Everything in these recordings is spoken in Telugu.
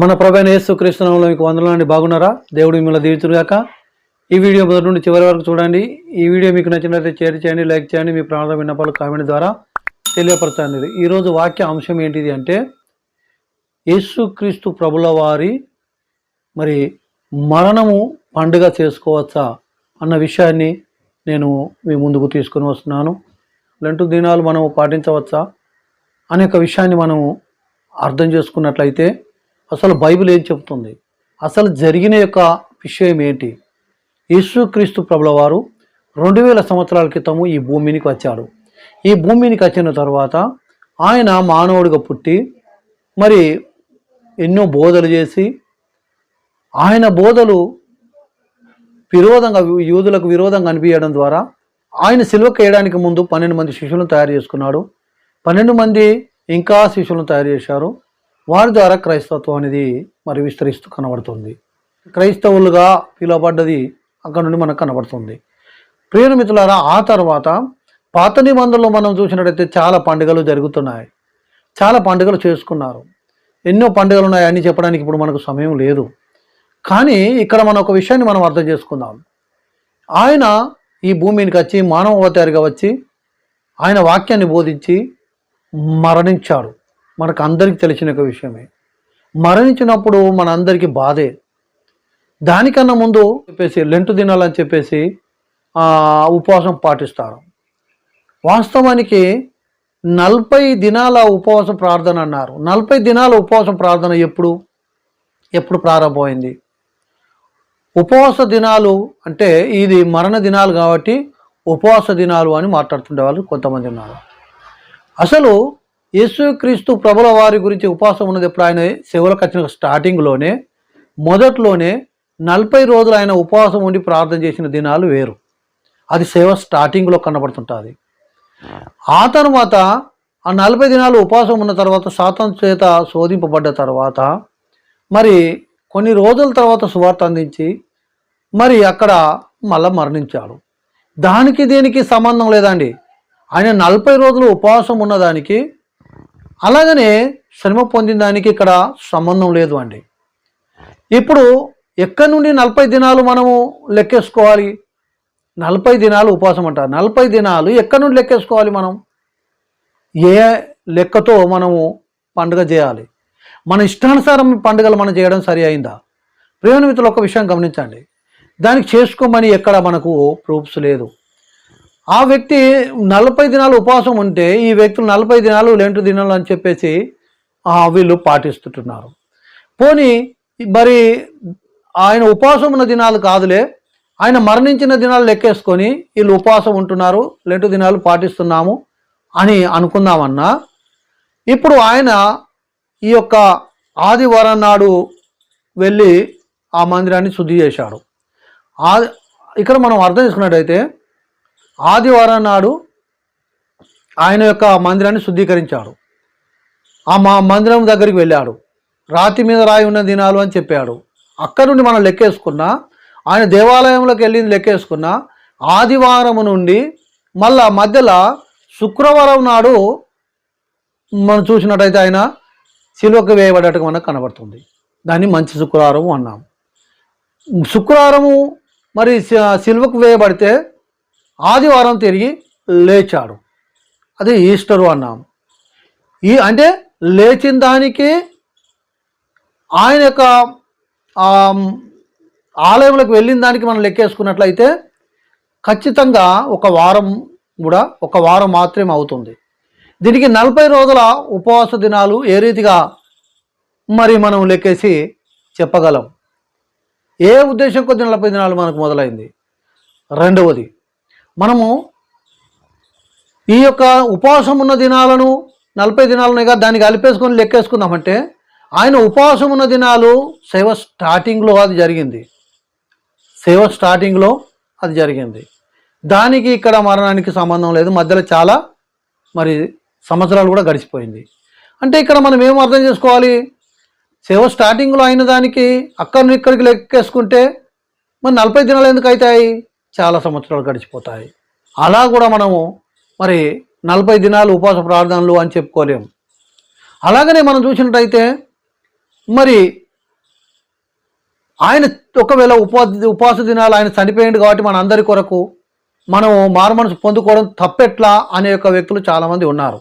మన ప్రభైన యేసు కృష్ణంలో మీకు వందలండి బాగున్నారా? దేవుడు మిమ్మల్ని దీవితురుగాక ఈ వీడియో మొదటి నుండి చివరి వరకు చూడండి. ఈ వీడియో మీకు నచ్చినట్లయితే షేర్ చేయండి లైక్ చేయండి. మీ ప్రాణాల విన్నపాలు కామెంట్ ద్వారా తెలియపరచండి. ఈరోజు వాక్య అంశం ఏంటిది అంటే యేసుక్రీస్తు ప్రభుల వారి మరి మరణము పండుగ చేసుకోవచ్చా అన్న విషయాన్ని నేను మీ ముందుకు తీసుకొని వస్తున్నాను. రెండు దినాలు మనం పాటించవచ్చా అనే ఒక విషయాన్ని మనం అర్థం చేసుకున్నట్లయితే అసలు బైబిల్ ఏం చెబుతుంది? అసలు జరిగిన యొక్క విషయం ఏంటి? యేసుక్రీస్తు ప్రభుల వారు రెండు వేల సంవత్సరాల క్రితము ఈ భూమినికి వచ్చాడు ఈ భూమినికి వచ్చిన తర్వాత ఆయన మానవుడిగా పుట్టి మరి ఎన్నో బోధలు చేసి ఆయన బోధలు విరోధంగా యూదులకు విరోధంగా అనిపించడం ద్వారా ఆయన సిలువకు వేయడానికి ముందు పన్నెండు మంది శిష్యులను తయారు చేసుకున్నాడు. పన్నెండు మంది ఇంకా శిష్యులను తయారు చేశారు. వారి ద్వారా క్రైస్తవత్వం అనేది మరి విస్తరిస్తూ కనబడుతుంది. క్రైస్తవులుగా పిలువబడ్డది అక్కడ నుండి మనకు కనబడుతుంది. ప్రియుల మిత్రులారా ఆ తర్వాత పాత నిబంధనలో మనం చూసినట్టయితే చాలా పండుగలు జరుగుతున్నాయి. చాలా పండుగలు చేసుకున్నారు. ఎన్నో పండుగలు ఉన్నాయి చెప్పడానికి ఇప్పుడు మనకు సమయం లేదు. కానీ ఇక్కడ మనం ఒక విషయాన్ని మనం అర్థం చేసుకుందాం. ఆయన ఈ భూమికి వచ్చి మానవ అవతారిగా వచ్చి ఆయన వాక్యాన్ని బోధించి మరణించాడు. మనకు అందరికీ తెలిసిన ఒక విషయమే. మరణించినప్పుడు మన అందరికీ బాధే. దానికన్నా ముందు చెప్పేసి లెంటు దినాలని చెప్పేసి ఉపవాసం పాటిస్తారు. వాస్తవానికి నలభై దినాల ఉపవాస ప్రార్థన అన్నారు. నలభై దినాల ఉపవాస ప్రార్థన ఎప్పుడు? ఎప్పుడు ప్రారంభమైంది? ఉపవాస దినాలు అంటే ఇది మరణ దినాలు కాబట్టి ఉపవాస దినాలు అని మాట్లాడుతుండే వాళ్ళు కొంతమంది ఉన్నారు. అసలు యేసుక్రీస్తు ప్రభుల వారి గురించి ఉపవాసం ఉన్నది ఎప్పుడు? ఆయన సేవలకు వచ్చిన స్టార్టింగ్లోనే మొదట్లోనే నలభై రోజులు ఆయన ఉపవాసం ఉండి ప్రార్థన చేసిన దినాలు వేరు. అది సేవ స్టార్టింగ్లో కనబడుతుంటుంది. ఆ తర్వాత ఆ నలభై దినాలు ఉపవాసం ఉన్న తర్వాత శాతం చేత శోధింపబడ్డ తర్వాత మరి కొన్ని రోజుల తర్వాత సువార్త అందించి మరి అక్కడ మళ్ళా మరణించాడు. దానికి దీనికి సంబంధం లేదండి. ఆయన నలభై రోజులు ఉపవాసం ఉన్నదానికి అలాగనే శ్రమ పొందిన దానికి ఇక్కడ సంబంధం లేదు అండి. ఇప్పుడు ఎక్కడి నుండి నలభై దినాలు మనము లెక్కేసుకోవాలి? నలభై దినాలు ఉపవాసం అంటారు నలభై దినాలు ఎక్కడి నుండి లెక్కేసుకోవాలి మనం? ఏ లెక్కతో మనము పండుగ చేయాలి? మన ఇష్టానుసారం పండుగలు మనం చేయడం సరి అయిందా? ప్రేమ మిత్రులు ఒక విషయం గమనించండి. దానికి చేసుకోమని ఎక్కడ మనకు ప్రూఫ్స్ లేదు. ఆ వ్యక్తి నలభై దినాలు ఉపవాసం ఉంటే ఈ వ్యక్తులు నలభై దినాలు లెంటు దినాలు అని చెప్పేసి ఆ, వీళ్ళు పాటిస్తుంటున్నారు. పోనీ మరి ఆయన ఉపవాసం ఉన్న దినాలు కాదులే ఆయన మరణించిన దినాలు లెక్కేసుకొని వీళ్ళు ఉపవాసం ఉంటున్నారు లెంటు దినాలు పాటిస్తున్నాము అని అనుకుందామన్నా ఇప్పుడు ఆయన ఈ యొక్క ఆదివారం నాడు వెళ్ళి ఆ మందిరాన్ని శుద్ధి చేశాడు. ఆ ఇక్కడ మనం అర్థం చేసుకున్నట్టయితే ఆదివారం నాడు ఆయన యొక్క మందిరాన్ని శుద్ధీకరించాడు. ఆ మా మందిరం దగ్గరికి వెళ్ళాడు. రాతి మీద రాయి ఉన్న దినాలు అని చెప్పాడు. అక్కడ నుండి మనం లెక్కేసుకున్నా ఆయన దేవాలయంలోకి వెళ్ళింది లెక్కేసుకున్నా ఆదివారం నుండి మళ్ళా మధ్యలో శుక్రవారం నాడు మనం చూసినట్టయితే ఆయన సిలువకు వేయబడటం మనకు కనబడుతుంది. దాన్ని మంచి శుక్రవారం అన్నాం. శుక్రవారము మరి సిలువకు వేయబడితే ఆదివారం తిరిగి లేచాడు. అది ఈస్టరు అన్నాం ఈ అంటే లేచిన దానికి ఆయన యొక్క ఆలయంలోకి వెళ్ళిన దానికి మనం లెక్కేసుకున్నట్లయితే ఖచ్చితంగా ఒక వారం కూడా ఒక వారం మాత్రమే అవుతుంది. దీనికి నలభై రోజుల ఉపవాస దినాలు ఏ రీతిగా మరి మనం లెక్కేసి చెప్పగలం? ఏ ఉద్దేశం కొద్ది నలభై దినాలు మనకు మొదలైంది? రెండవది మనము ఈ యొక్క ఉపవాసం ఉన్న దినాలను నలభై దినాలనుగా దాన్ని కలిపేసుకొని లెక్కేసుకుందామంటే ఆయన ఉపవాసం ఉన్న దినాలు సేవ స్టార్టింగ్లో అది జరిగింది. సేవ స్టార్టింగ్లో అది జరిగింది. దానికి ఇక్కడ మరణానికి సంబంధం లేదు. మధ్యలో చాలా మరి సంవత్సరాలు కూడా గడిచిపోయింది. అంటే ఇక్కడ మనం ఏం అర్థం చేసుకోవాలి? సేవ స్టార్టింగ్లో అయిన దానికి అక్కడి ఇక్కడికి లెక్కేసుకుంటే మరి నలభై దినాలు ఎందుకు అవుతాయి? చాలా సంవత్సరాలు గడిచిపోతాయి. అలా కూడా మనము మరి నలభై దినాలు ఉపవాస ప్రార్థనలు అని చెప్పుకోలేము అలాగనే మనం చూసినట్టయితే మరి ఆయన ఒకవేళ ఉపా ఉపవాస దినాలు ఆయన చనిపోయింది కాబట్టి మన అందరి కొరకు మనం మారుమనసు పొందుకోవడం తప్పెట్లా అనే యొక్క వ్యక్తులు చాలామంది ఉన్నారు.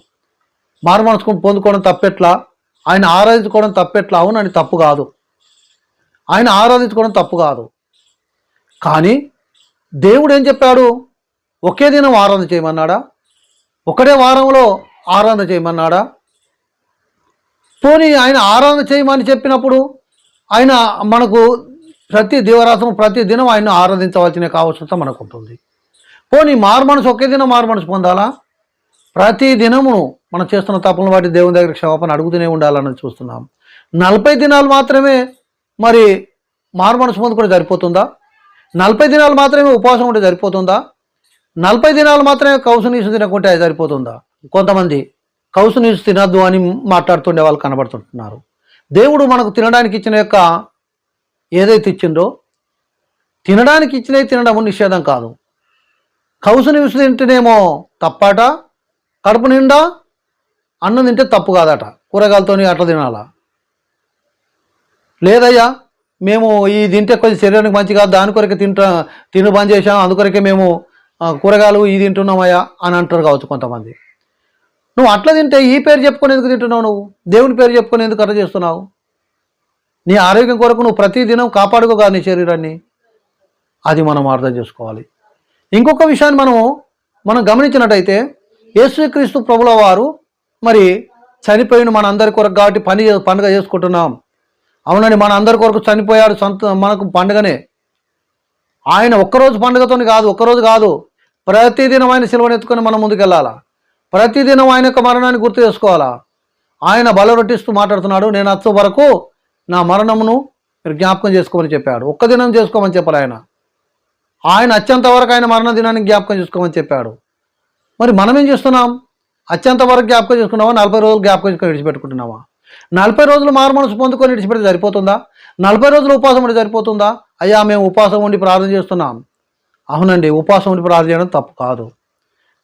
మారుమనసు పొందుకోవడం తప్పెట్లా ఆయన ఆరాధించుకోవడం తప్పెట్లా అవునని తప్పు కాదు. ఆయన ఆరాధించుకోవడం తప్పు కాదు. కానీ దేవుడు ఏం చెప్పాడు? ఒకే దినం ఆరాధన చేయమన్నాడా? ఒకటే వారంలో ఆరాధన చేయమన్నాడా? పోనీ ఆయన ఆరాధన చేయమని చెప్పినప్పుడు ఆయన మనకు ప్రతి దేవరాత్రం ప్రతి దినం ఆయన ఆరాధించవలసిన అవసరత మనకు ఉంటుంది పోనీ మారుమనసు ఒకే దినం మారుమనసు పొందాలా? ప్రతి దినము మనం చేస్తున్న తప్పులను వాటి దేవుని దగ్గర క్షమాపణ అడుగుతూనే ఉండాలని చూస్తున్నాం. నలభై దినాలు మాత్రమే మరి మారుమనసు పొందుకుంటే సరిపోతుందా? నలభై దినాలు మాత్రమే ఉపవాసం ఉంటే సరిపోతుందా? నలభై దినాలు మాత్రమే కౌసు నీసు తినకుంటే అది సరిపోతుందా? కొంతమంది కౌసు నీసు తినద్దు అని మాట్లాడుతుండే వాళ్ళు కనబడుతుంటున్నారు. దేవుడు మనకు తినడానికి ఇచ్చిన యొక్క ఏదైతే ఇచ్చిందో తినడానికి ఇచ్చినవి తినడం నిషేధం కాదు. కౌసు నీసు తింటేనేమో తప్పట కడుపు నిండా అన్నం తింటే తప్పు కాదట. కూరగాయలతోని అట్లా తినాలా? లేదయ్యా మేము ఈ తింటే కొంచెం శరీరానికి మంచి కాదు దాని కొరకే తింటా తిను బంద్ చేసాం అందుకొరకే మేము కూరగాయలు ఇది తింటున్నామయ్యా అని అంటారు కావచ్చు కొంతమంది. నువ్వు అట్లా తింటే ఈ పేరు చెప్పుకొని ఎందుకు తింటున్నావు నువ్వు? దేవుని పేరు చెప్పుకొని ఎందుకు అట్లా చేస్తున్నావు? నీ ఆరోగ్యం కొరకు నువ్వు ప్రతిదినం కాపాడుకోగా నీ శరీరాన్ని. అది మనం అర్థం చేసుకోవాలి. ఇంకొక విషయాన్ని మనము మనం గమనించినట్టయితే యేసుక్రీస్తు ప్రభుల వారు మరి చనిపోయిన మన అందరి కొరకు కాబట్టి పని పండుగ చేసుకుంటున్నాం. అవునండి మన అందరి కొరకు చనిపోయాడు సొంత మనకు పండుగనే. ఆయన ఒక్కరోజు పండుగతో కాదు ఒక్కరోజు కాదు ప్రతిదినం ఆయన సిలువను ఎత్తుకొని మనం ముందుకెళ్ళాలా? ప్రతిదినం ఆయన యొక్క మరణాన్ని గుర్తు చేసుకోవాలా? ఆయన బలరొట్టిస్తూ మాట్లాడుతున్నాడు నేను అచ్చ వరకు నా మరణమును మీరు జ్ఞాపకం చేసుకోమని చెప్పాడు. ఒక్క దినం చేసుకోమని చెప్పాలి ఆయన. ఆయన అత్యంత వరకు ఆయన మరణ దినాన్ని జ్ఞాపకం చేసుకోమని చెప్పాడు. మరి మనం ఏం చేస్తున్నాం? అత్యంత వరకు జ్ఞాపకం చేసుకున్నావా? నలభై రోజులు జ్ఞాపకం చేసుకుని విడిచిపెట్టుకుంటున్నావా? నలభై రోజులు మారు మనసు పొందుకొని విడిచిపెడితే సరిపోతుందా? నలభై రోజులు ఉపవాసం ఉండి సరిపోతుందా? అయ్యా మేము ఉపాసం ఉండి ప్రార్థన చేస్తున్నాం. అవునండి ఉపవాసం ఉండి ప్రార్థన చేయడం తప్పు కాదు.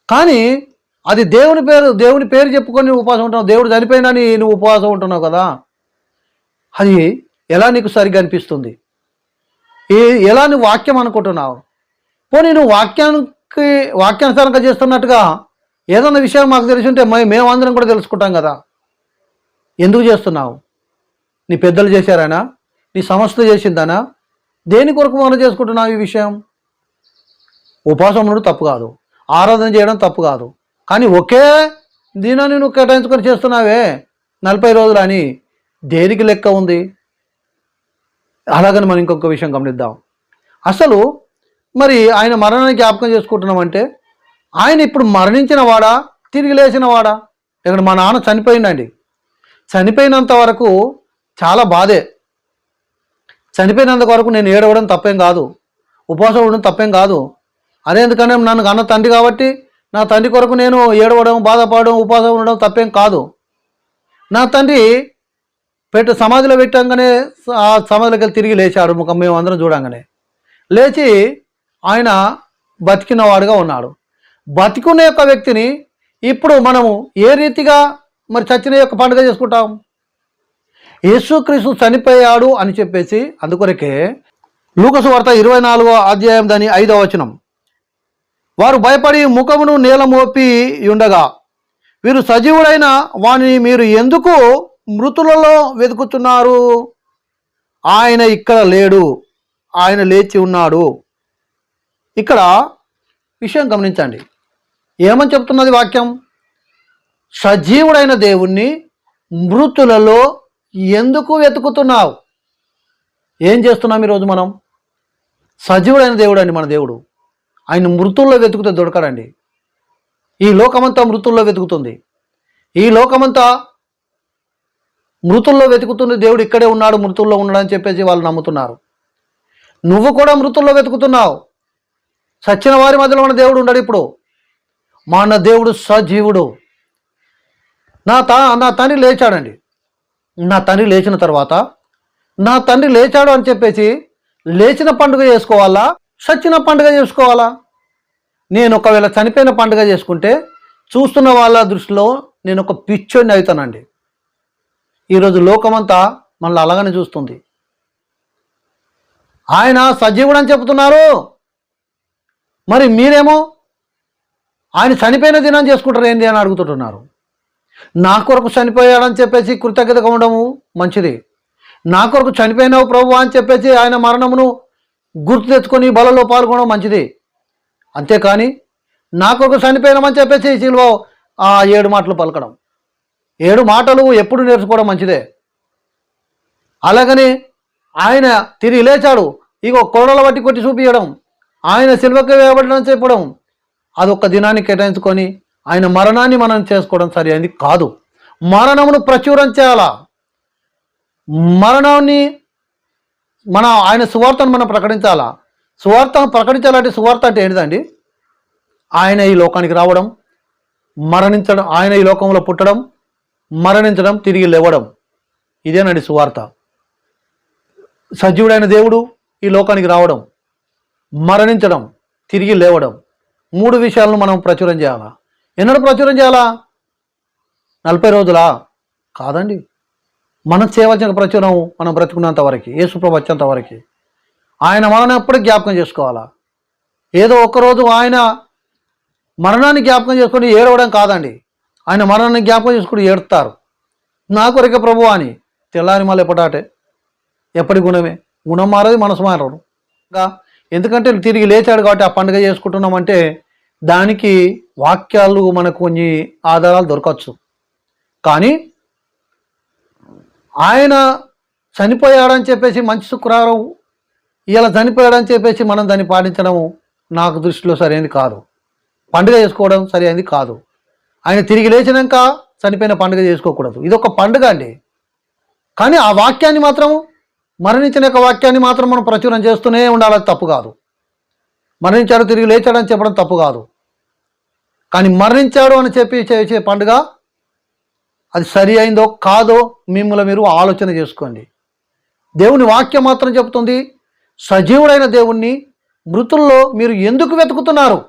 కానీ అది దేవుని పేరు దేవుని పేరు చెప్పుకొని ఉపాసం ఉంటున్నావు. దేవుడు చనిపోయినని నువ్వు ఉపవాసం ఉంటున్నావు కదా. అది ఎలా నీకు సరిగ్గా అనిపిస్తుంది? ఏ ఎలా నువ్వు వాక్యం అనుకుంటున్నావు? పోనీ నువ్వు వాక్యానికి వాక్యానుసారంగా చేస్తున్నట్టుగా ఏదన్నా విషయం మాకు తెలిసి ఉంటే మేము మేమందరం కూడా తెలుసుకుంటాం కదా. ఎందుకు చేస్తున్నావు? నీ పెద్దలు చేశారానా? నీ సంస్థ చేసిందానా? దేని కొరకు మనం చేసుకుంటున్నావు ఈ విషయం? ఉపవాసం ఉండడం తప్పు కాదు. ఆరాధన చేయడం తప్పు కాదు. కానీ ఒకే దినాన్ని నువ్వు కేటాయించుకొని చేస్తున్నావే. నలభై రోజులు అని. దేనికి లెక్క ఉంది? అలాగని మనం ఇంకొక విషయం గమనిద్దాం. అసలు మరి ఆయన మరణాన్ని జ్ఞాపకం చేసుకుంటున్నామంటే ఆయన ఇప్పుడు మరణించిన వాడా? తిరిగి లేచిన వాడా? ఇక్కడ మా నాన్న చనిపోయిందండి చనిపోయినంత వరకు చాలా బాధే. చనిపోయినంత వరకు నేను ఏడవడం తప్పేం కాదు. ఉపవాసం ఉండడం తప్పేం కాదు. అదే ఎందుకనే నన్ను అన్న తండ్రి కాబట్టి నా తండ్రి కొరకు నేను ఏడవడం బాధపడడం ఉపవాసం ఉండడం తప్పేం కాదు. నా తండ్రి పెట్ట సమాధిలో పెట్టంగానే ఆ సమాధిలోకి వెళ్ళి తిరిగి లేచాడు ముఖం మేము అందరం చూడంగానే. లేచి ఆయన బతికినవాడుగా ఉన్నాడు. బతికున్న యొక్క వ్యక్తిని ఇప్పుడు మనము ఏ రీతిగా మరి చచ్చిన యొక్క పండుగ చేసుకుంటాం. యేసుక్రీస్తు చనిపోయాడు అని చెప్పేసి అందుకొరకే లూకసు వార్త ఇరవై నాలుగో అధ్యాయం దాని ఐదవ వచనం. వారు భయపడి ముఖమును నేల మోపి ఉండగా వీరు సజీవుడైన వాణిని మీరు ఎందుకు మృతులలో వెతుకుతున్నారు? ఆయన ఇక్కడ లేడు ఆయన లేచి ఉన్నాడు. ఇక్కడ విషయం గమనించండి. ఏమని చెప్తున్నది వాక్యం? సజీవుడైన దేవుణ్ణి మృతులలో ఎందుకు వెతుకుతున్నావు? ఏం చేస్తున్నాం ఈరోజు మనం? సజీవుడైన దేవుడు అండి మన దేవుడు. ఆయన మృతుల్లో వెతుకుతే దొరకడండి. ఈ లోకమంతా మృతుల్లో వెతుకుతుంది. ఈ లోకమంతా మృతుల్లో వెతుకుతుంది. దేవుడు ఇక్కడే ఉన్నాడు మృతుల్లో ఉన్నాడని చెప్పేసి వాళ్ళు నమ్ముతున్నారు. నువ్వు కూడా మృతుల్లో వెతుకుతున్నావు. సచ్చిన వారి మధ్యలో ఉన్న దేవుడు ఉండడు ఇప్పుడు. మన దేవుడు సజీవుడు. నా తా నా తండ్రి లేచాడండి. నా తండ్రి లేచిన తర్వాత నా తండ్రి లేచాడు అని చెప్పేసి లేచిన పండుగ చేసుకోవాలా? సచ్చిన పండుగ చేసుకోవాలా? నేను ఒకవేళ చనిపోయిన పండుగ చేసుకుంటే చూస్తున్న వాళ్ళ దృష్టిలో నేను ఒక పిచ్చోడిని అవుతానండి. ఈరోజు లోకమంతా మనల్ని అలాగనే చూస్తుంది. ఆయన సజీవుడు అని చెప్తున్నారు. మరి మీరేమో ఆయన చనిపోయిన దినం చేసుకుంటారు ఏంటి అని అడుగుతుంటున్నారు. నా కొరకు చనిపోయాడని చెప్పేసి కృతజ్ఞతగా ఉండము మంచిది. నా కొరకు చనిపోయినావు ప్రభు అని చెప్పేసి ఆయన మరణమును గుర్తు తెచ్చుకొని బలలో పాల్గొనడం మంచిది. అంతేకాని నా కొరకు చనిపోయినామని చెప్పేసి సిలువ ఆ ఏడు మాటలు పలకడం. ఏడు మాటలు ఎప్పుడు నేర్చుకోవడం మంచిదే. అలాగని ఆయన తిరిగి లేచాడు ఇగో కొరడల బట్టి కొట్టి చూపించడం ఆయన సిల్వకి వేయబడడం చెప్పడం అదొక్క దినాన్ని కేటాయించుకొని ఆయన మరణాన్ని మనం చేసుకోవడం సరి అయింది కాదు. మరణమును ప్రచురం చేయాలా? మరణాన్ని మన ఆయన సువార్తను మనం ప్రకటించాలా? సువార్తను ప్రకటించాలంటే సువార్త అంటే ఏంటిదండి? ఆయన ఈ లోకానికి రావడం మరణించడం ఆయన ఈ లోకంలో పుట్టడం మరణించడం తిరిగి లేవడం. ఇదేనండి సువార్త. సజీవుడైన దేవుడు ఈ లోకానికి రావడం మరణించడం తిరిగి లేవడం. మూడు విషయాలను మనం ప్రచురం చేయాలా? ఎన్నడూ ప్రచురం చేయాలా? నలభై రోజులా? కాదండి. మనం చేయవలసిన ప్రచురం మనం బ్రతుకున్నంత వరకు ఏసుప్రభు వచ్చేంత వరకు. ఆయన మరణం ఎప్పుడు జ్ఞాపకం చేసుకోవాలా? ఏదో ఒక్కరోజు ఆయన మరణాన్ని జ్ఞాపకం చేసుకుని ఏడవడం కాదండి. ఆయన మరణాన్ని జ్ఞాపకం చేసుకుని ఏడుతారు. నా కొరిక ప్రభు అని తెల్లారి మళ్ళీ ఎప్పటాటే ఎప్పటి గుణమే? గుణం మారదు మనసు మారదు. ఇంకా ఎందుకంటే తిరిగి లేచాడు కాబట్టి ఆ పండుగ చేసుకుంటున్నామంటే దానికి వాక్యాలు మనకు కొన్ని ఆధారాలు దొరకవచ్చు కానీ ఆయన చనిపోయాడని చెప్పేసి మంచి శుక్రవారం ఇలా చనిపోయాడని చెప్పేసి మనం దాన్ని పాటించడం నాకు దృష్టిలో సరైనది కాదు. పండుగ చేసుకోవడం సరైనది కాదు. ఆయన తిరిగి లేచినాక చనిపోయిన పండుగ చేసుకోకూడదు. ఇది ఒక పండుగ అండి. కానీ ఆ వాక్యాన్ని మాత్రం మరణించిన యొక్క వాక్యాన్ని మాత్రం మనం ప్రచురం చేస్తూనే ఉండాలి. తప్పు కాదు. మరణించాడు తిరిగి లేచాడని చెప్పడం తప్పు కాదు. కానీ మరణించాడు అని చెప్పి చేసే పండుగ అది సరి అయిందో కాదో మిమ్మల్ని మీరు ఆలోచన చేసుకోండి. దేవుని వాక్యం మాత్రం చెబుతుంది సజీవుడైన దేవుణ్ణి మృతుల్లో మీరు ఎందుకు వెతుకుతున్నారు?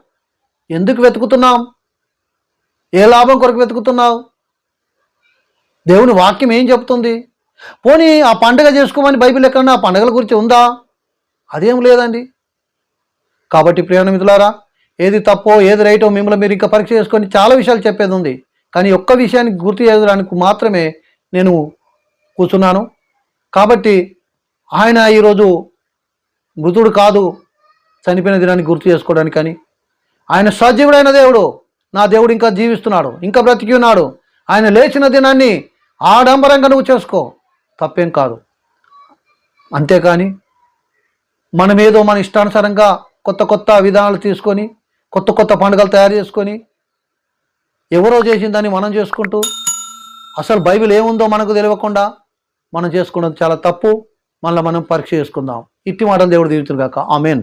ఎందుకు వెతుకుతున్నాం? ఏ లాభం కొరకు వెతుకుతున్నావు? దేవుని వాక్యం ఏం చెప్తుంది పోనీ ఆ పండుగ చేసుకోమని బైబిల్ ఎక్కడన్నా ఆ పండుగల గురించి ఉందా? అదేం లేదండి. కాబట్టి ప్రేమ మిత్రులారా ఏది తప్పో ఏది రైటో మిమ్మల్ని మీరు ఇంకా పరీక్ష చేసుకొని చాలా విషయాలు చెప్పేది ఉంది. కానీ ఒక్క విషయానికి గుర్తు చేయడానికి మాత్రమే నేను కూర్చున్నాను. కాబట్టి ఆయన ఈరోజు మృతుడు కాదు చనిపోయిన దినాన్ని గుర్తు చేసుకోవడానికి కానీ ఆయన సజీవుడైన దేవుడు నా దేవుడు ఇంకా జీవిస్తున్నాడు ఇంకా బ్రతికి ఉన్నాడు. ఆయన లేచిన దినాన్ని ఆడంబరంగా నువ్వు చేసుకో తప్పేం కాదు. అంతేకాని మనమేదో మన ఇష్టానుసారంగా కొత్త కొత్త విధానాలు తీసుకొని కొత్త కొత్త పండుగలు తయారు చేసుకొని ఎవరో చేసిందని మనం చేసుకుంటూ అసలు బైబిల్ ఏముందో మనకు తెలియకుండా మనం చేసుకోవడం చాలా తప్పు. మళ్ళీ మనం పరీక్ష చేసుకుందాం. ఇట్టి మాటలు దేవుడు దీవితులు కాక ఆమెన్.